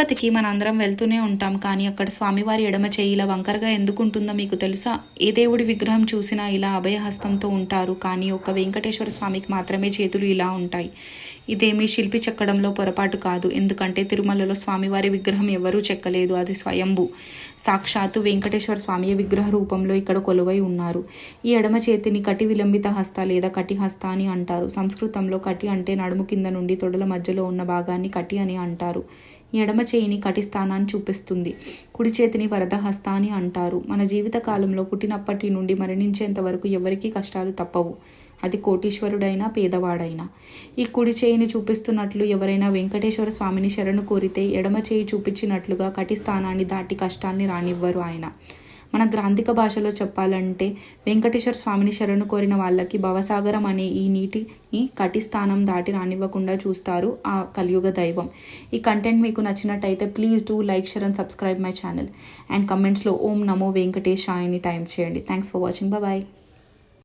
తిరుపతికి మనందరం వెళ్తూనే ఉంటాం. కానీ అక్కడ స్వామివారి ఎడమ చేయి ఇలా వంకరగా ఎందుకు ఉంటుందో మీకు తెలుసా? ఏ దేవుడి విగ్రహం చూసినా ఇలా అభయహస్తంతో ఉంటారు. కానీ ఒక్క వెంకటేశ్వర స్వామికి మాత్రమే చేతులు ఇలా ఉంటాయి. ఇదేమీ శిల్పి చెక్కడంలో పొరపాటు కాదు. ఎందుకంటే తిరుమలలో స్వామివారి విగ్రహం ఎవరూ చెక్కలేదు. అది స్వయంభు. సాక్షాత్తు వెంకటేశ్వర స్వామి విగ్రహ రూపంలో ఇక్కడ కొలువై ఉన్నారు. ఈ ఎడమ చేతిని కటి విలంబిత హస్త లేదా కటి హస్త అని అంటారు. సంస్కృతంలో కటి అంటే నడుము కింద నుండి తొడల మధ్యలో ఉన్న భాగాన్ని కటి అని అంటారు. ఈ ఎడమ చేయిని కటి స్థానాన్ని చూపిస్తుంది. కుడి చేతిని వరద హస్త అని అంటారు. మన జీవిత కాలంలో పుట్టినప్పటి నుండి మరణించేంత వరకు ఎవరికీ కష్టాలు తప్పవు. అది కోటీశ్వరుడైనా పేదవాడైనా. ఈ కుడి చేయిని చూపిస్తున్నట్లు ఎవరైనా వెంకటేశ్వర స్వామిని శరణు కోరితే ఎడమ చేయి చూపించినట్లుగా కటి స్థానాన్ని దాటి కష్టాల్ని రానివ్వరు ఆయన. మన గ్రాంధిక భాషలో చెప్పాలంటే వెంకటేశ్వర స్వామిని శరణు కోరిన వాళ్ళకి భవసాగరం అనే ఈ నీటిని కటి స్థానం దాటి రానివ్వకుండా చూస్తారు ఆ కలియుగ దైవం. ఈ కంటెంట్ మీకు నచ్చినట్టయితే please do like share and subscribe my channel. And కమెంట్స్లో ఓం నమో వెంకటేష్ వెంకటేశాయని టైం చేయండి. Thanks for watching. బాయ్.